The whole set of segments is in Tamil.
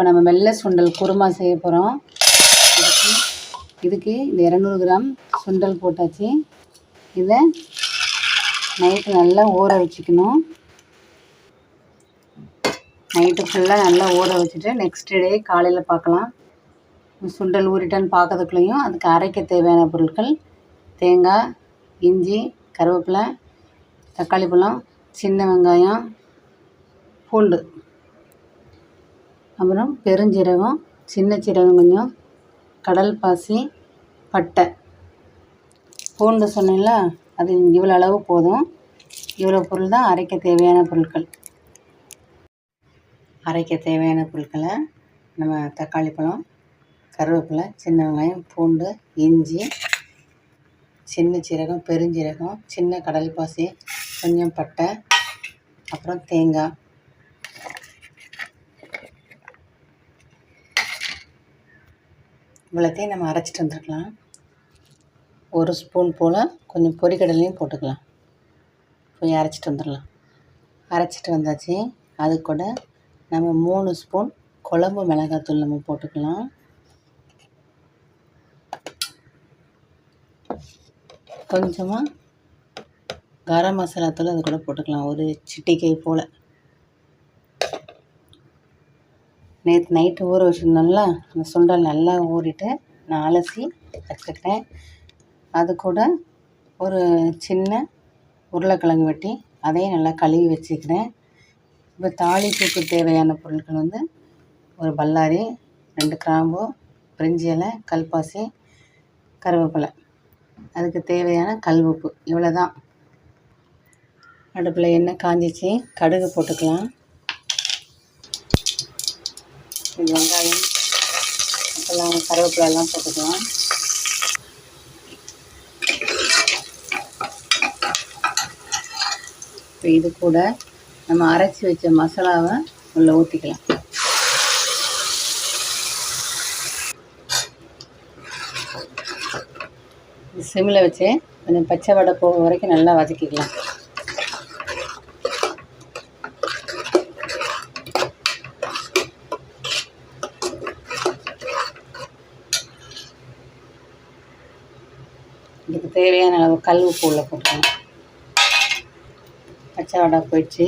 இப்போ நம்ம வெள்ளை சுண்டல் குருமா செய்ய போகிறோம் இதுக்கு இதுக்கு இந்த இரநூறு கிராம் சுண்டல் போட்டாச்சு. இதை நைட்டு நல்லா ஊற வச்சுக்கணும். நைட்டு ஃபுல்லாக நல்லா ஊற வச்சுட்டு நெக்ஸ்ட் டே காலையில் பார்க்கலாம். சுண்டல் ஊறிட்டான்னு பார்க்கறதுக்குள்ளேயும் அதுக்கு அரைக்க தேவையான பொருட்கள் தேங்காய் இஞ்சி கருவேப்பிலை தக்காளி பழம் சின்ன வெங்காயம் பூண்டு. அப்புறம் பெருஞ்சீரகம் சின்ன சீரகம் கொஞ்சம் கடல் பாசி பட்டை. பூண்டு சொன்னேன்ல அது இவ்வளோ அளவு போதும். இவ்வளோ பொருள் தான் அரைக்க தேவையான பொருட்கள். அரைக்க தேவையான பொருட்களை நம்ம தக்காளி பழம் கருவேப்பிலை சின்ன வெங்காயம் பூண்டு இஞ்சி சின்ன சீரகம் பெருஞ்சீரகம் சின்ன கடல் பாசி கொஞ்சம் பட்டை அப்புறம் தேங்காய். இவ்வளோத்தையும் நம்ம அரைச்சிட்டு வந்துருக்கலாம். ஒரு ஸ்பூன் போல் கொஞ்சம் பொரிக்கடலையும் போட்டுக்கலாம். போய் அரைச்சிட்டு வந்துடலாம். அரைச்சிட்டு வந்தாச்சு. அது கூட நம்ம மூணு ஸ்பூன் குழம்பு மிளகாத்தூள் நம்ம போட்டுக்கலாம். கொஞ்சமாக கரம் மசாலா தூள் அது கூட போட்டுக்கலாம். ஒரு சிட்டிக்கை போல். நேற்று நைட்டு ஊற வச்சுருந்தோம்ல அந்த சுண்டல் நல்லா ஊறிட்டு நான் அலசி வச்சுக்கிட்டேன். அது கூட ஒரு சின்ன உருளைக்கிழங்கு வெட்டி அதையும் நல்லா கழுவி வச்சுக்கிறேன் இப்போ தாளிப்புக்கு தேவையான பொருட்கள் வந்து ஒரு பல்லாரி ரெண்டு கிராம்பு பிரிஞ்சி இலை கல்பாசி கருவேப்பிலை. அதுக்கு தேவையான கல் இவ்வளோ தான் அடுப்பில் எண்ணெய் காஞ்சிச்சு கடுகு போட்டுக்கலாம். கொஞ்சம் வெங்காயம் அப்போல்லாம் கருவேப்பிலை எல்லாம் போட்டுக்கலாம். இப்போ இது கூட நம்ம அரைச்சி வச்ச மசாலாவை உள்ளே ஊற்றிக்கலாம் சிம்மில் வச்சு கொஞ்சம் பச்சை வடை போக வரைக்கும் நல்லா வதக்கிக்கலாம். இதுக்கு தேவையான அளவு கல் உப்பு உள்ள போட்டுக்கலாம் பச்சை வடை போயிடுச்சு.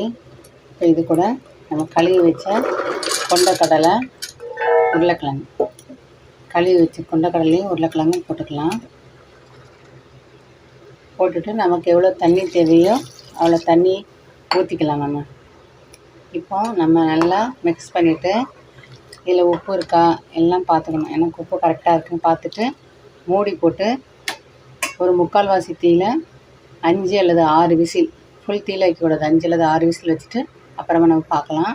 இப்போ இது கூட நம்ம கழுவி வச்ச கொண்டக்கடலை உருளைக்கிழங்கு. கழுவி வச்ச கொண்டக்கடலையும் உருளைக்கிழங்கும் போட்டுக்கலாம். போட்டுட்டு நமக்கு எவ்வளோ தண்ணி தேவையோ அவ்வளோ தண்ணி ஊற்றிக்கலாம் நம்ம. இப்போ நம்ம நல்லா மிக்ஸ் பண்ணிவிட்டு இதில் உப்பு இருக்கா எல்லாம் பார்த்துக்கணும். எனக்கு உப்பு கரெக்டாக இருக்குன்னு பார்த்துட்டு மூடி போட்டு ஒரு முக்கால்வாசி தீயில் அஞ்சு அல்லது ஆறு விசில் ஃபுல் தீயில் வைக்கக்கூடாது. அஞ்சு அல்லது ஆறு விசில் வச்சுட்டு அப்புறமா நம்ம பார்க்கலாம்.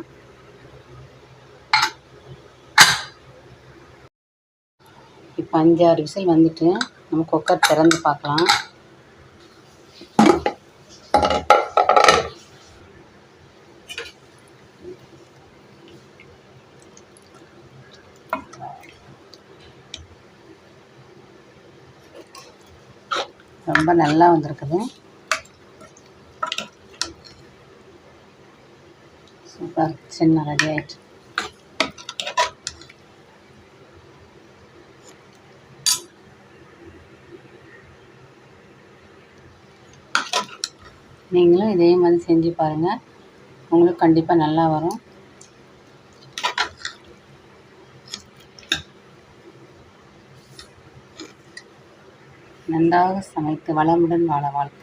இப்போ அஞ்சு ஆறு விசில் வந்துட்டு நம்ம குக்கர் திறந்து பார்க்கலாம். ரொம்ப நல்லா வந்திருக்குது. சூப்பர் சின்ன ரெடி ஆயிடுச்சு நீங்களும் இதே மாதிரி செஞ்சு பாருங்கள் உங்களுக்கு கண்டிப்பாக நல்லா வரும். நன்றாக சமைத்து வளமுடன் வாழ வாழ்த்து